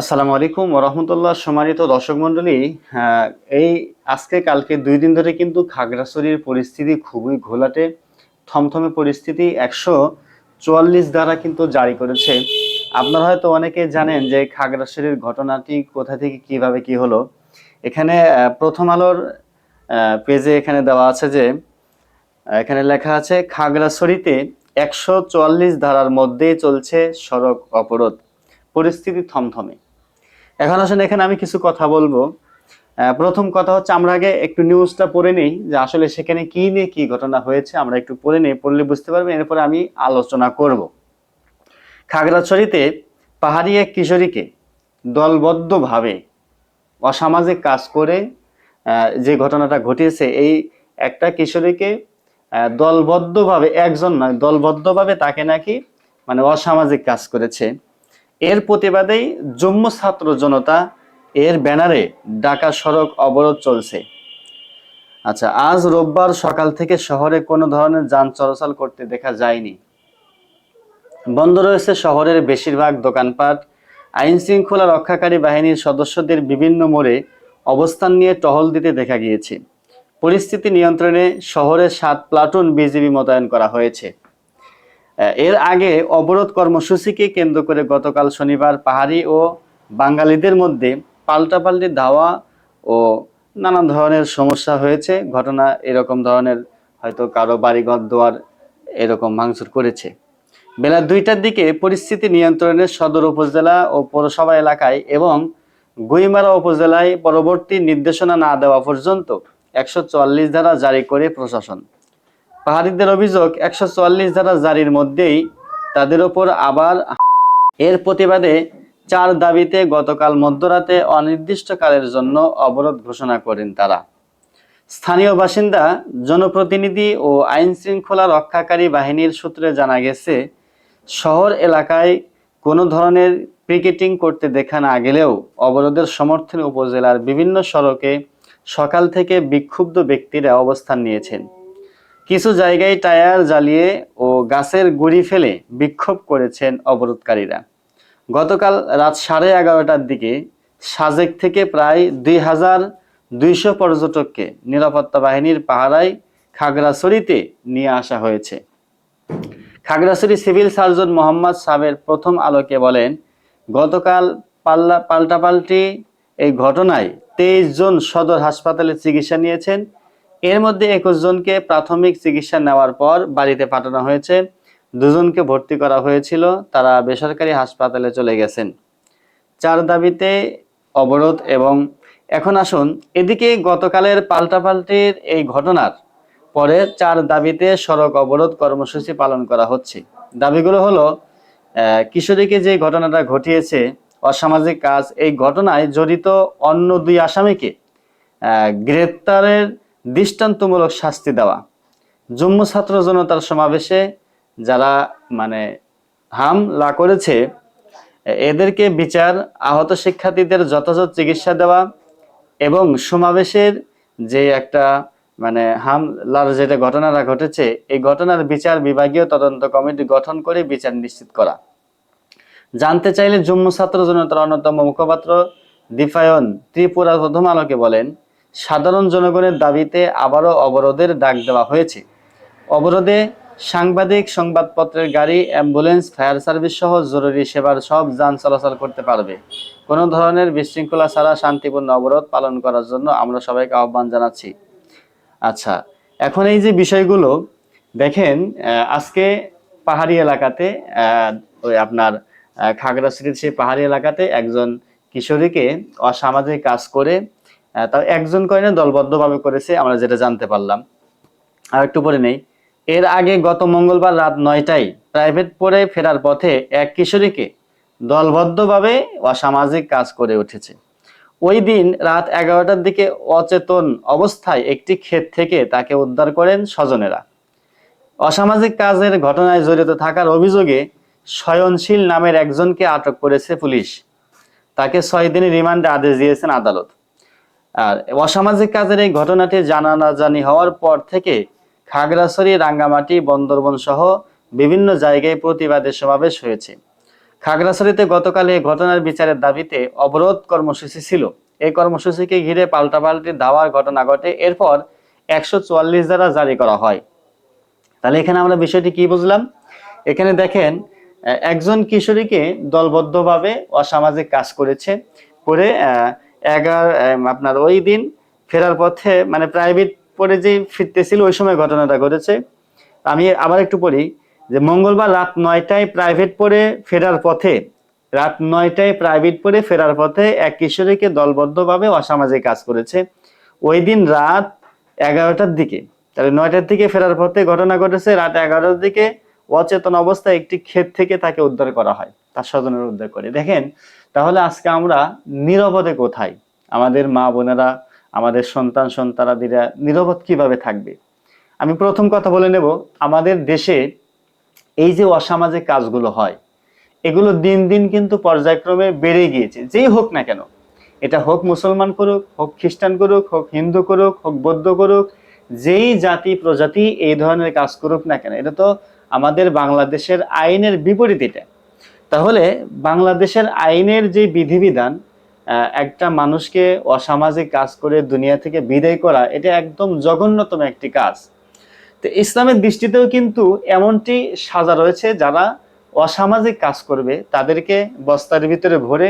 আসসালামু আলাইকুম রহমতুল্লাহ সম্মানিত দর্শক মন্ডলী এই আজকে কালকে দুই দিন ধরে কিন্তু খাগড়াছড়ির পরিস্থিতি খুবই ঘোলাটে, থমথমে পরিস্থিতি একশো চুয়াল্লিশ দ্বারা কিন্তু জারি করেছে। আপনারা হয়তো অনেকে জানেন যে খাগড়াছড়ির ঘটনাটি কোথা থেকে কীভাবে কি হলো। এখানে প্রথম আলোর পেজে এখানে দেওয়া আছে যে এখানে লেখা আছে, খাগড়াছড়িতে একশো চুয়াল্লিশ ধারার মধ্যেই চলছে সড়ক অবরোধ। পরিস্থিতি থমথমে। এখন আসলে এখানে আমি কিছু কথা বলব। প্রথম কথা হচ্ছে, আমরা আগে একটু নিউজটা পড়ে নেই যে আসলে সেখানে কি নিয়ে কি ঘটনা হয়েছে, আমরা একটু পড়ে নেই, পড়লে বুঝতে পারবেন। এরপরে আমি আলোচনা করব। খাগড়াছড়িতে পাহাড়ি এক কিশোরীকে দলবদ্ধভাবে অসামাজিক কাজ করে যে ঘটনাটা ঘটিয়েছে, এই একটা কিশোরীকে দলবদ্ধভাবে, একজন নয়, দলবদ্ধভাবে তাকে নাকি মানে অসামাজিক কাজ করেছে। এর প্রতিবাদেই জম্মু ছাত্র জনতা এর ব্যানারে ঢাকা সড়ক অবরোধ চলছে। আচ্ছা আজ রোববার সকাল থেকে শহরে কোনো ধরনের যান চলাচল করতে দেখা যায়নি। বন্ধ রয়েছে শহরের বেশিরভাগ দোকানপাট। আইন শৃঙ্খলা রক্ষাকারী বাহিনীর সদস্যদের বিভিন্ন মোড়ে অবস্থান নিয়ে টহল দিতে দেখা গিয়েছে। পরিস্থিতি নিয়ন্ত্রণে শহরে সাত প্লাটুন বিজিবি মোতায়েন করা হয়েছে। এর আগে অবরোধ কর্মসূচিকে কেন্দ্র করে গতকাল শনিবার পাহাড়ি ও বাঙালিদের মধ্যে পাল্টাপাল্টি ধাওয়া ও নানান ধরনের সমস্যা হয়েছে। ঘটনা এরকম ধরনের হয়তো কারও বাড়িঘর দোয়ার এরকম ভাঙচুর করেছে। বেলা দুইটার দিকে পরিস্থিতি নিয়ন্ত্রণে সদর উপজেলা ও পৌরসভা এলাকায় এবং গুইমারা উপজেলায় পরবর্তী নির্দেশনা না দেওয়া পর্যন্ত একশো চুয়াল্লিশ ধারা জারি করে প্রশাসন। পাহাড়িদের অভিযোগ একশো চুয়াল্লিশ ধারা জারির মধ্যেই তাদের ওপর আবার এর প্রতিবাদে চার দাবিতে গতকাল মধ্যরাতে অনির্দিষ্টকালের জন্য অবরোধ ঘোষণা করেন তারা। স্থানীয় বাসিন্দা, জনপ্রতিনিধি ও আইন শৃঙ্খলা রক্ষাকারী বাহিনীর সূত্রে জানা গেছে, শহর এলাকায় কোনো ধরনের পিকেটিং করতে দেখা না গেলেও অবরোধের সমর্থনে উপজেলার বিভিন্ন সড়কে সকাল থেকে বিক্ষুব্ধ ব্যক্তিরা অবস্থান নিয়েছেন। কিছু জায়গায় টায়ার জ্বালিয়ে ও গাছের গুড়ি ফেলে বিক্ষোভ করেছেন অবরোধকারীরা। গতকাল রাত সাড়ে এগারোটার দিকে সাজেক থেকে প্রায় দুই হাজার দুইশো পর্যটককে নিরাপত্তা বাহিনীর পাহারায় খাগড়াছড়িতে নিয়ে আসা হয়েছে। খাগড়াছড়ি সিভিল সার্জন মোহাম্মদ সাবের প্রথম আলোকে বলেন, গতকাল পাল্লা, পাল্টাপাল্টি এই ঘটনায় তেইশ জন সদর হাসপাতালে চিকিৎসা নিয়েছেন এর মধ্যে একুশ জনকে প্রাথমিক চিকিৎসা নেওয়ার পর বাড়িতে পাঠানো হয়েছে। দুজনকে ভর্তি করা হয়েছিল, তারা বেসরকারি হাসপাতালে চলে গেছেন। চার দাবিতে অবরোধ এবং এখন আসুন, এদিকে গতকালের পাল্টাপাল্টির এই ঘটনার পরে চার দাবিতে সড়ক অবরোধ কর্মসূচি পালন করা হচ্ছে। দাবিগুলো হলো কিশোরীকে যে ঘটনাটা ঘটিয়েছে, অসামাজিক কাজ, এই ঘটনায় জড়িত অন্য দুই আসামিকে গ্রেপ্তারের দৃষ্টান্তমূলক শাস্তি দেওয়া। জম্মু ছাত্র জনতার সমাবেশে যারা মানে হামলা করেছে, এদেরকে বিচার, আহত শিক্ষার্থীদের যথাযথ চিকিৎসা দেওয়া এবং সমাবেশের যে একটা মানে হামলার যেটা ঘটনাটা ঘটেছে, এই ঘটনার বিচার বিভাগীয় তদন্ত কমিটি গঠন করে বিচার নিশ্চিত করা। জানতে চাইলে জম্মু ছাত্র জনতার অন্যতম মুখপাত্র দিফায়ন ত্রিপুরা প্রথম আলোকে বলেন সাধারণ জনগণের দাবিতে আবারও অবরোধের ডাক দেওয়া হয়েছে। অবরোধে সাংবাদিক সংবাদপত্রের গাড়ি, অ্যাম্বুলেন্স, ফায়ার সার্ভিস সহ জরুরি সেবার সব যান চলাচল করতে পারবে। কোনো ধরনের বিশৃঙ্খলা ছাড়া শান্তিপূর্ণ অবরোধ পালন করার জন্য আমরা সবাইকে আহ্বান জানাচ্ছি। আচ্ছা এখন এই যে বিষয়গুলো, দেখেন আজকে পাহাড়ি এলাকাতে ওই আপনার খাগড়াছড়ির সেই পাহাড়ি এলাকাতে একজন কিশোরীকে অসামাজিক কাজ করে তাও একজন করে না, দলবদ্ধভাবে করেছে, আমরা যেটা জানতে পারলাম। আর একটু পরে নেই। এর আগে গত মঙ্গলবার রাত নয়টায় প্রাইভেট পড়ে ফেরার পথে এক কিশোরীকে দলবদ্ধভাবে অসামাজিক কাজ করে উঠেছে। ওই দিন রাত এগারোটার দিকে অচেতন অবস্থায় একটি ক্ষেত থেকে তাকে উদ্ধার করেন স্বজনেরা। অসামাজিক কাজের ঘটনায় জড়িত থাকার অভিযোগে স্বয়নশীল নামের একজনকে আটক করেছে পুলিশ। তাকে ছয় দিনের রিমান্ডে আদেশ দিয়েছেন আদালত। আর অসামাজিক কাজের এই ঘটনাটি জানাজানি হওয়ার পর থেকে খাগড়াছড়ি, রাঙ্গামাটি, বন্দরবন সহ বিভিন্ন জায়গায় প্রতিবাদের সমাবেশ হয়েছে। খাগড়াছড়িতে গতকাল এই ঘটনার বিচারের দাবিতে অবরোধ কর্মসূচি ছিল। এই কর্মসূচিকে ঘিরে পাল্টাপাল্টি দাওয়ার ঘটনা ঘটে। এরপর একশো চুয়াল্লিশ দ্বারা জারি করা হয়। তাহলে এখানে আমরা বিষয়টি কি বুঝলাম? এখানে দেখেন, একজন কিশোরীকে দলবদ্ধভাবে অসামাজিক কাজ করেছে, করে এগার আপনার ওই দিন ফেরার পথে মানে প্রাইভেট পরে যে ফিরতেছিল, ওই সময় ঘটনাটা ঘটেছে। আমি আবার একটু পড়ি যে মঙ্গলবার রাত নয়টায় প্রাইভেট পরে ফেরার পথে, রাত নয়টায় প্রাইভেট পরে ফেরার পথে এক কিশোরীকে দলবদ্ধভাবে অসামাজিক কাজ করেছে। ওই দিন রাত এগারোটার দিকে, তাহলে নয়টার দিকে ফেরার পথে ঘটনা ঘটেছে, রাত এগারোটার দিকে অচেতন অবস্থায় একটি ক্ষেত থেকে তাকে উদ্ধার করা হয়, তার স্বজনের উদ্ধার করে। দেখেন তাহলে আজকে আমরা নিরাপদে কোথায়? আমাদের মা বোনেরা, আমাদের সন্তান সন্তানাদিরা নিরাপদ কীভাবে থাকবে? আমি প্রথম কথা বলে নেব, আমাদের দেশে এই যে অসামাজিক কাজগুলো হয়, এগুলো দিন দিন কিন্তু পর্যায়ক্রমে বেড়ে গিয়েছে, যেই হোক না কেন। এটা হোক মুসলমান করুক, হোক খ্রিস্টান করুক, হোক হিন্দু করুক, হোক বৌদ্ধ করুক, যেই জাতি প্রজাতি এই ধরনের কাজ করুক না কেন, এটা তো আমাদের বাংলাদেশের আইনের বিপরীত এটা। তাহলে বাংলাদেশের আইনের যে বিধিবিধান একটা মানুষকে অসামাজিক কাজ করে দুনিয়া থেকে বিদায় করা, এটা একদম জঘন্যতম একটি কাজ। তো ইসলামের দৃষ্টিতেও কিন্তু এমনটি সাজা রয়েছে যারা অসামাজিক কাজ করবে, তাদেরকে বস্তার ভিতরে ভরে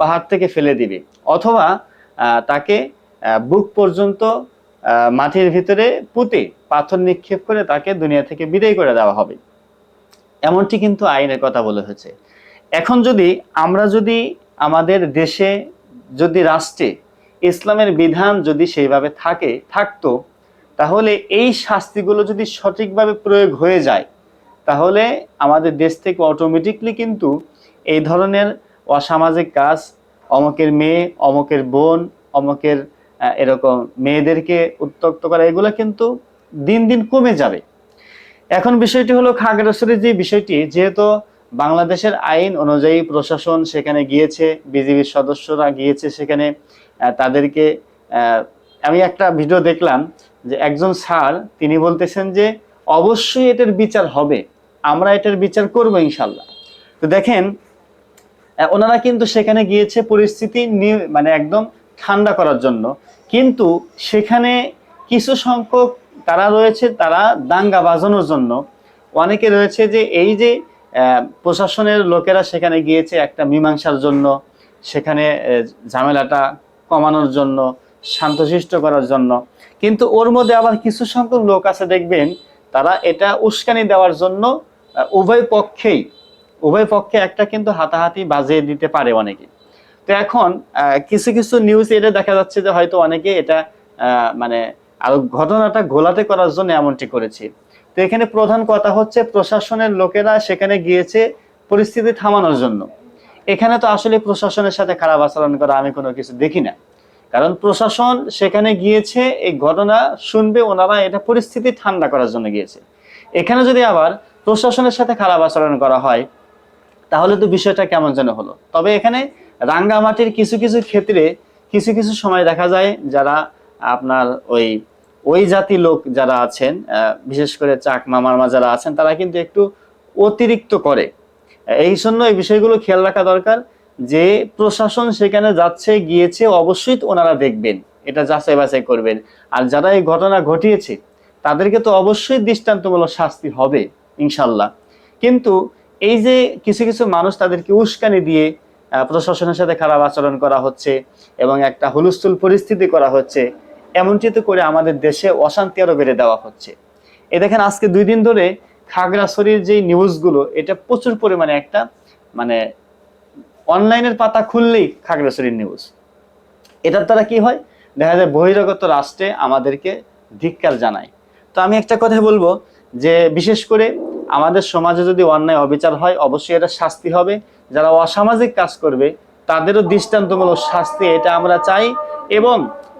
পাহাড় থেকে ফেলে দিবে। অথবা তাকে বুক পর্যন্ত মাটির ভিতরে পুঁতে পাথর নিক্ষেপ করে তাকে দুনিয়া থেকে বিদায় করে দেওয়া হবে। এমনটি কিন্তু আইনের কথা বলে হয়েছে। এখন যদি আমরা যদি আমাদের দেশে যদি রাষ্ট্রে ইসলামের বিধান যদি সেইভাবে থাকে, থাকতো, তাহলে এই শাস্তিগুলো যদি সঠিকভাবে প্রয়োগ হয়ে যায়, তাহলে আমাদের দেশ থেকে অটোমেটিকলি কিন্তু এই ধরনের অসামাজিক কাজ, অমকের মেয়ে, অমকের বোন, অমকের এরকম মেয়েদেরকে উত্তক্ত করা, এগুলো কিন্তু দিন দিন কমে যাবে। এখন বিষয়টি হলো খাগড়াছড়ির যে বিষয়টি, যেহেতু বাংলাদেশের আইন অনুযায়ী প্রশাসন সেখানে গিয়েছে, বিজিবির সদস্যরা গিয়েছে সেখানে তাদেরকে আমি একটা ভিডিও দেখলাম যে একজন স্যার তিনি বলতেছেন যে অবশ্যই এটার বিচার হবে, আমরা এটার বিচার করব ইনশাল্লাহ। তো দেখেন ওনারা কিন্তু সেখানে গিয়েছে পরিস্থিতি মানে একদম ঠান্ডা করার জন্য। কিন্তু সেখানে কিছু সংখ্যক তারা রয়েছে, তারা দাঙ্গা বাজানোর জন্য। অনেকে রয়েছে যে এই যে প্রশাসনের লোকেরা সেখানে গিয়েছে একটা মীমাংসার জন্য, সেখানে ঝামেলাটা কমানোর জন্য, শান্তশিষ্ট করার জন্য। কিন্তু ওর মধ্যে আবার কিছু সংখ্যক লোক আছে, দেখবেন, তারা এটা উস্কানি দেওয়ার জন্য উভয় পক্ষেই, উভয় পক্ষে একটা কিন্তু হাতাহাতি বাজিয়ে দিতে পারে অনেকে। তো এখন কিছু কিছু নিউজ এটা দেখা যাচ্ছে যে হয়তো অনেকে এটা মানে আরও ঘটনাটা ঘোলাতে করার জন্য এমনটি করেছে। তো এখানে প্রধান কথা হচ্ছে প্রশাসনের লোকেরা সেখানে গিয়েছে পরিস্থিতি থামানোর জন্য। এখানে তো আসলে প্রশাসনের সাথে খারাপ আচরণ করা আমি কোনো কিছু দেখি না। কারণ প্রশাসন সেখানে গিয়েছে, এই ঘটনা শুনবে, ওনারা এটা পরিস্থিতি ঠান্ডা করার জন্য গিয়েছে। এখানে যদি আবার প্রশাসনের সাথে খারাপ আচরণ করা হয়, তাহলে তো বিষয়টা কেমন যেন হলো। তবে এখানে রাঙ্গামাটির কিছু কিছু ক্ষেত্রে কিছু কিছু সময় দেখা যায় যারা আপনার ওই ওই জাতি লোক যারা আছেন বিশেষ করে চাকমা মারমা যারা আছেন, তারা কিন্তু একটু অতিরিক্ত করে। এই জন্য এই বিষয়গুলো খেয়াল রাখা দরকার যে প্রশাসন সেখানে যাচ্ছে, গিয়েছে, অবশ্যই ওনারা দেখবেন, এটা যাচাই বাছাই করবেন। আর যারা এই ঘটনা ঘটিয়েছে, তাদেরকে তো অবশ্যই দৃষ্টান্তমূলক শাস্তি হবে, ইনশাল্লাহ। কিন্তু এই যে কিছু কিছু মানুষ তাদেরকে উস্কানি দিয়ে প্রশাসনের সাথে খারাপ আচরণ করা হচ্ছে এবং একটা হুলস্থুল পরিস্থিতি করা হচ্ছে এমনটি তো করে আমাদের দেশে অশান্তি আরও বেড়ে দেওয়া হচ্ছে। এ দেখেন, আজকে দুই দিন ধরে খাগড়াছড়ির যে নিউজগুলো, এটা প্রচুর পরিমাণে একটা মানে অনলাইনের পাতা খুললেই খাগড়াছড়ির নিউজ। এটার দ্বারা কি হয়? দেখা যায় বহিরাগত রাষ্ট্রে আমাদেরকে ধিক্কার জানায়। তো আমি একটা কথা বলব যে, বিশেষ করে আমাদের সমাজে যদি অন্যায় অবিচার হয়, অবশ্যই এটা শাস্তি হবে। যারা অসামাজিক কাজ করবে, তাদেরও দৃষ্টান্তমূলক শাস্তি এটা আমরা চাই এবং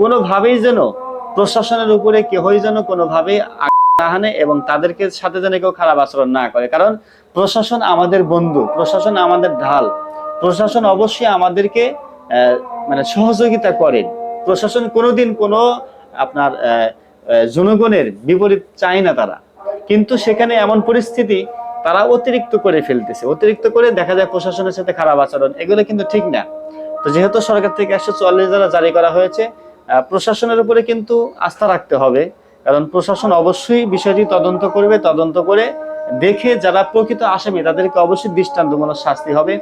কোনোভাবেই যেন প্রশাসনের উপরে কেহই যেন কোনোভাবেই এবং তাদেরকে সাথে যেন কেউ খারাপ আচরণ না করে। কারণ প্রশাসন আমাদের বন্ধু, প্রশাসন আমাদের ঢাল। প্রশাসন অবশ্যই আমাদেরকে মানে সহযোগিতা করেন প্রশাসন কোনোদিন কোনো আপনার জনগণের বিপরীত চায় না তারা। কিন্তু সেখানে এমন পরিস্থিতি তারা অতিরিক্ত করে ফেলতেছে। অতিরিক্ত করে দেখা যায় প্রশাসনের সাথে খারাপ আচরণ, এগুলো কিন্তু ঠিক না। তো যেহেতু সরকার থেকে একশো চুয়াল্লিশ ধারা জারি করা হয়েছে প্রশাসনের উপরে কিন্তু আস্থা রাখতে হবে। কারণ প্রশাসন অবশ্যই বিষয়টি তদন্ত করবে, তদন্ত করে দেখে যারা প্রকৃত আসামি, তাদেরকে অবশ্যই দৃষ্টান্তমূলক শাস্তি হবে।